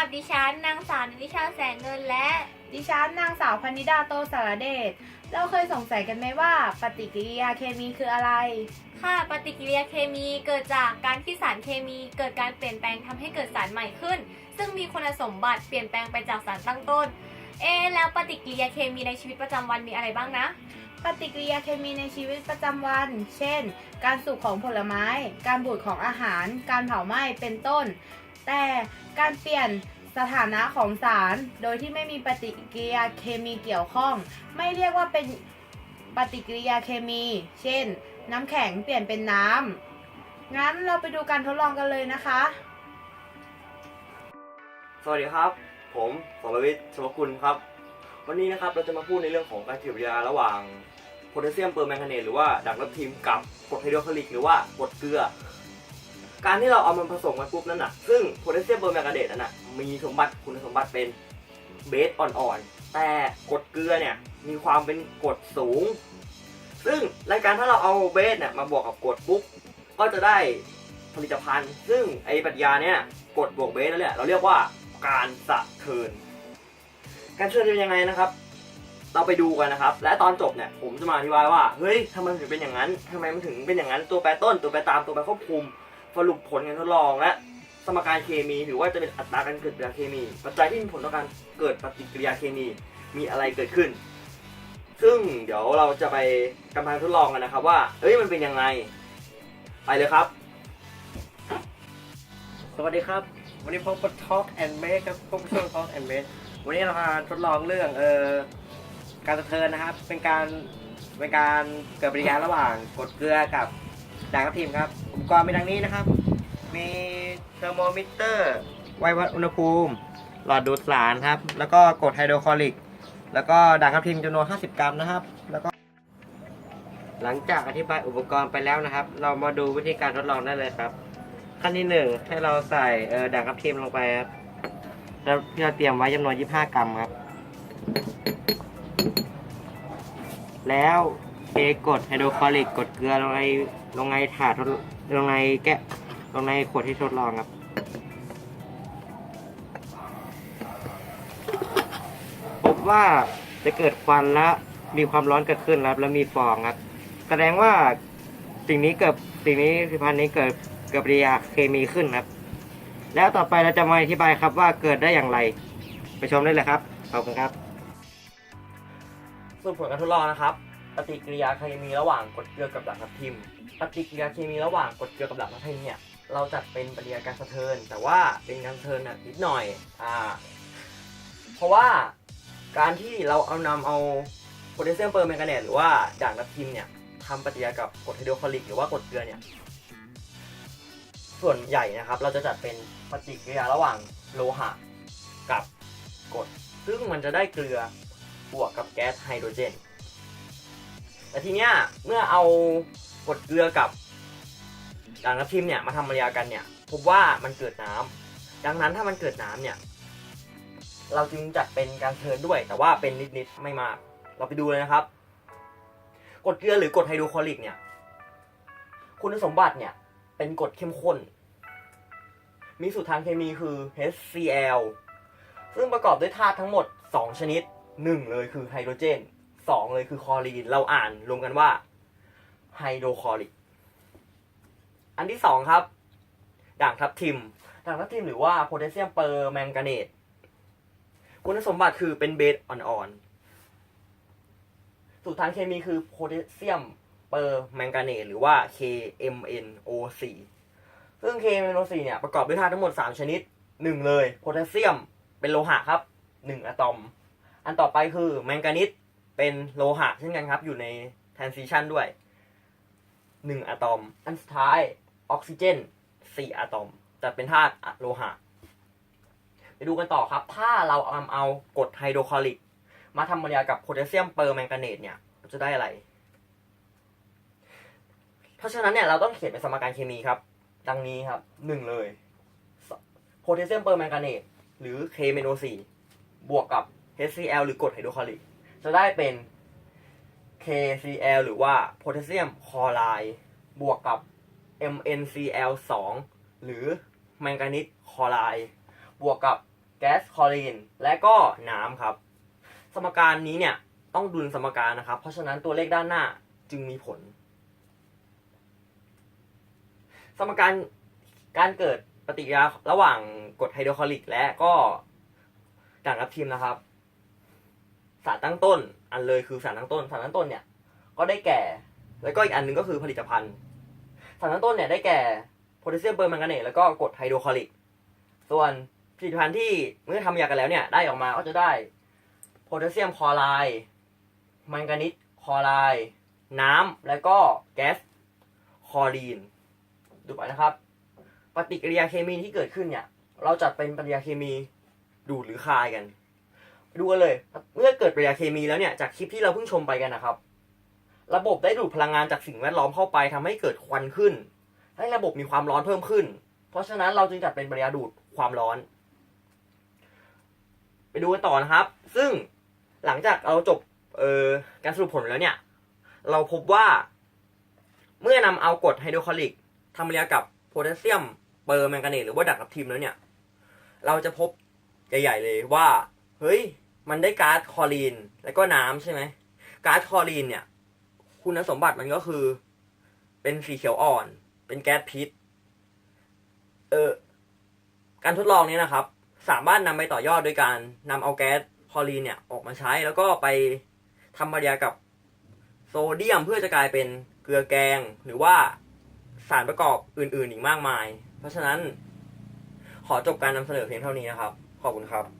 กับดิฉันนางสาวนิชาแสงเงินและ ดิฉันนางสาวพนิดาโตสารเดช เราเคยสงสัยกันไหมว่าปฏิกิริยาเคมีคืออะไร ค่ะปฏิกิริยาเคมีเกิดจากการที่สารเคมี เกิดการเปลี่ยนแปลงทำให้เกิดสารใหม่ขึ้น ซึ่งมีคุณสมบัติเปลี่ยนแปลงไปจากสารตั้งต้น เอะแล้วปฏิกิริยาเคมีในชีวิตประจำวันมีอะไรบ้างนะ ปฏิกิริยาเคมีในชีวิตประจำวัน เช่น การสุกของผลไม้ การบูดของอาหาร การเผาไหม้ เป็นต้น แต่การเปลี่ยนสถานะของสาร โดยที่ไม่มีปฏิกิริยาเคมีเกี่ยวข้อง ไม่เรียกว่าเป็นปฏิกิริยาเคมี เช่น น้ำแข็งเปลี่ยนเป็นน้ำงั้นเราไปดูการทดลองกันเลยนะคะ สวัสดีครับ ผมสรวิทย์ชวกุลครับ วันนี้นะครับเราจะมาพูดในเรื่องของการปฏิกิริยาระหว่างโพแทสเซียมเปอร์แมงกาเนตหรือว่าด่างทับทิมกับกรดไฮโดรคลอริกหรือว่ากรดเกลือ การที่เราเอามันผสมกันปุ๊บนั่นน่ะ ซึ่งโพแทสเซียมเปอร์แมกาเนตนั้นน่ะมีสมบัติคุณสมบัติเป็นเบสอ่อนๆ แต่กรดเกลือเนี่ยมีความเป็นกรดสูง ซึ่งรายการถ้าเราเอาเบสเนี่ยมาบวกกับกรดปุ๊บก็จะได้ผลิตภัณฑ์ ซึ่งไอ้ปฏิกิริยาเนี่ยกรดบวกเบสนั่นแหละเราเรียกว่าการสะเทิน การเชิญจะเป็นยังไงนะครับ เราไปดูกันนะครับ และตอนจบเนี่ยผมจะมาอธิบายว่าเฮ้ยทำไมถึงเป็นอย่างนั้นทำไมมันถึงเป็นอย่างนั้นตัวแปรต้นตัวแปรตามตัวแปรควบคุม สรุปผลการทดลองและสมการเคมี หรือว่าจะเป็นอัตราการเกิดปฏิกิริยาเคมี ปัจจัยที่มีผลต่อการเกิดปฏิกิริยาเคมีมีอะไรเกิดขึ้น ซึ่งเดี๋ยวเราจะไปกำลังทดลองกันนะครับว่า เอ้ยมันเป็นยังไง ไปเลยครับ สวัสดีครับ วันนี้พบกับ Talk and Make ครับพบกับช่วง Talk and Make วันนี้เรามาทดลองเรื่องเอ่อการสะเทินนะครับ เป็นการเป็นการเกิดปฏิกิริยาระหว่างกรดเกลือกับ ด่างทับทิมครับอุปกรณ์มีดังนี้นะครับ มีเทอร์โมมิเตอร์ไว้วัดอุณหภูมิ หลอดดูดสารครับ แล้วก็กรดไฮโดรคลอริก แล้วก็ด่างทับทิมจำนวน 50 กรัมนะครับ แล้วก็ หลังจากอธิบายอุปกรณ์ไปแล้วนะครับ เรามาดูวิธีการทดลองได้เลยครับ ขั้นที่หนึ่งให้เราใส่เออด่างทับทิมลงไปครับแล้วที่เราเตรียมไว้จำนวน 25 กรัมครับ แล้ว เทกดไฮโดรคลอริกกดเกลือลงในลงในถาดทดลงในแกะลงในขวดที่ทดลองครับ พบว่าจะเกิดควันและมีความร้อนเกิดขึ้นครับ แล้วมีฟองครับ แสดงว่าสิ่งนี้เกิดสิ่งนี้ผลิตภัณฑ์นี้เกิดเกิดปฏิกิริยาเคมีขึ้นครับ แล้วต่อไปเราจะมาอธิบายครับว่าเกิดได้อย่างไร ไปชมได้เลยครับขอบคุณครับ ส่วนผลการทดลองนะครับ ปฏิกิริยาเคมีระหว่างกรดเกลือกับด่างทับทิม ปฏิกิริยาเคมีระหว่างกรดเกลือกับด่างทับทิมเนี่ยเราจัดเป็นปฏิกิริยาการสะเทิน แต่ว่าเป็นการสะเทินน่ะนิดหน่อยอ่าเพราะว่าการที่เราเอานำเอาโพแทสเซียมเปอร์แมงกาเนตหรือว่าด่างทับทิมเนี่ยทำปฏิกิริยากับกรดไฮโดรคลอริกหรือว่ากรดเกลือเนี่ยส่วนใหญ่นะครับเราจะจัดเป็นปฏิกิริยาระหว่างโลหะกับกรดซึ่งมันจะได้เกลือบวกกับแก๊สไฮโดรเจน แต่ทีเนี้ยเมื่อเอากรดเกลือกับด่างทับทิมเนี่ยมาทำปฏิกิริยากันเนี่ยพบว่ามันเกิดน้ำดังนั้นถ้ามันเกิดน้ำเนี่ย เราจึงจัดเป็นการเทิร์นด้วย แต่ว่าเป็นนิดๆไม่มาก เราไปดูเลยนะครับกรดเกลือหรือกรดไฮโดรคลอริกเนี่ย คุณสมบัติเนี่ย เป็นกรดเข้มข้น มีสูตรทางเคมีคือ HCl ซึ่งประกอบด้วยธาตุทั้งหมด 2 ชนิด 1 เลยคือไฮโดรเจน 2เลยคือคลอรีน เราอ่านรวมกันว่าไฮโดรคลอริก อันที่2ครับ ด่างทับทิม ด่างทับทิมหรือว่าโพแทสเซียมเปอร์แมงกาเนต คุณสมบัติคือเป็นเบสอ่อนๆ สูตรทางเคมีคือโพแทสเซียมเปอร์แมงกาเนตหรือว่า KMNO4 ซึ่ง KMNO4 เนี่ยประกอบด้วยธาตุทั้งหมด 3 ชนิด 1 เลยโพแทสเซียมเป็นโลหะครับ 1 อะตอม อันต่อไปคือแมงกานิส เป็นโลหะเช่นกันครับ อยู่ใน transition ด้วย1อะตอม อันสุดท้ายออกซิเจน4อะตอมแต่เป็นธาตุโลหะ ไปดูกันต่อครับ ถ้าเราเอาเอากรดไฮโดรคลอริก มาทำปฏิกิริยากับโพแทสเซียมเปอร์แมงกาเนตเนี่ยเราจะได้อะไร เพราะฉะนั้นเนี่ยเราต้องเขียนเป็นสมการเคมีครับ ดังนี้ครับหนึ่งเลยโพแทสเซียมเปอร์แมงกาเนตหรือ KMNO4 บวกกับ HCl หรือกรดไฮโดรคลอริก จะได้เป็น KCl หรือว่าโพแทสเซียมคลอไรด์บวกกับ MnCl2 หรือแมงกานีสคลอไรด์บวกกับแก๊สคลอรีน และก็น้ำครับ สมการนี้เนี่ยต้องดุลสมการนะครับ เพราะฉะนั้นตัวเลขด้านหน้าจึงมีผล สมการการเกิดปฏิกิริยาระหว่างกรดไฮโดรคลอริกและก็ด่างทับทิมนะครับ สารตั้งต้น อันเลยคือสารตั้งต้น สารตั้งต้นเนี่ย ก็ได้แก่ แล้วก็อีกอันหนึ่งก็คือผลิตภัณฑ์ สารตั้งต้นเนี่ยได้แก่โพแทสเซียมเปอร์แมงกาเนตแล้วก็กรดไฮโดรคลอริก ส่วนผลิตภัณฑ์ที่เมื่อทำยากันแล้วเนี่ยได้ออกมาก็จะได้โพแทสเซียมคลอไรด์แมงกานิสคลอไรด์น้ำแล้วก็แก๊สคลอรีน ดูไปนะครับ ปฏิกิริยาเคมีที่เกิดขึ้นเนี่ย เราจัดเป็นปฏิกิริยาเคมีดูดหรือคายกัน ดูกันเลยเมื่อเกิดปฏิกิริยาเคมีแล้วเนี่ยจากคลิปที่เราเพิ่งชมไปกันนะครับ ระบบได้ดูดพลังงานจากสิ่งแวดล้อมเข้าไปทำให้เกิดควันขึ้น ให้ระบบมีความร้อนเพิ่มขึ้น เพราะฉะนั้นเราจึงจัดเป็นปฏิกิริยาดูดความร้อน ไปดูกันต่อนะครับ ซึ่งหลังจากเราจบเอ่อการสรุปผลแล้วเนี่ย เราพบว่า เมื่อนำเอากรดไฮโดรคลอริกทำปฏิกิริยากับโพแทสเซียมเปอร์แมงกานตหรือว่าดักทับทิมแล้วเนี่ย เราจะพบใหญ่ ๆ เลยว่า เฮ้ย มันได้ก๊าซคอรีน แล้วก็น้ำใช่ไหมก๊าซคอรีนเนี่ย คุณสมบัติมันก็คือ เป็นสีเขียวอ่อน เป็นแก๊สพิษ เออ การทดลองนี้นะครับ สามารถนำไปต่อยอดโดยการนำเอาแก๊สคอรีนเนี่ย ออกมาใช้แล้วก็ไปทำปฏิกิริยากับโซเดียมเพื่อจะกลายเป็นเกลือแกงหรือว่าสารประกอบอื่น ๆ อีกมากมาย เพราะฉะนั้นขอจบการนำเสนอเพียงเท่านี้นะครับ ขอบคุณครับ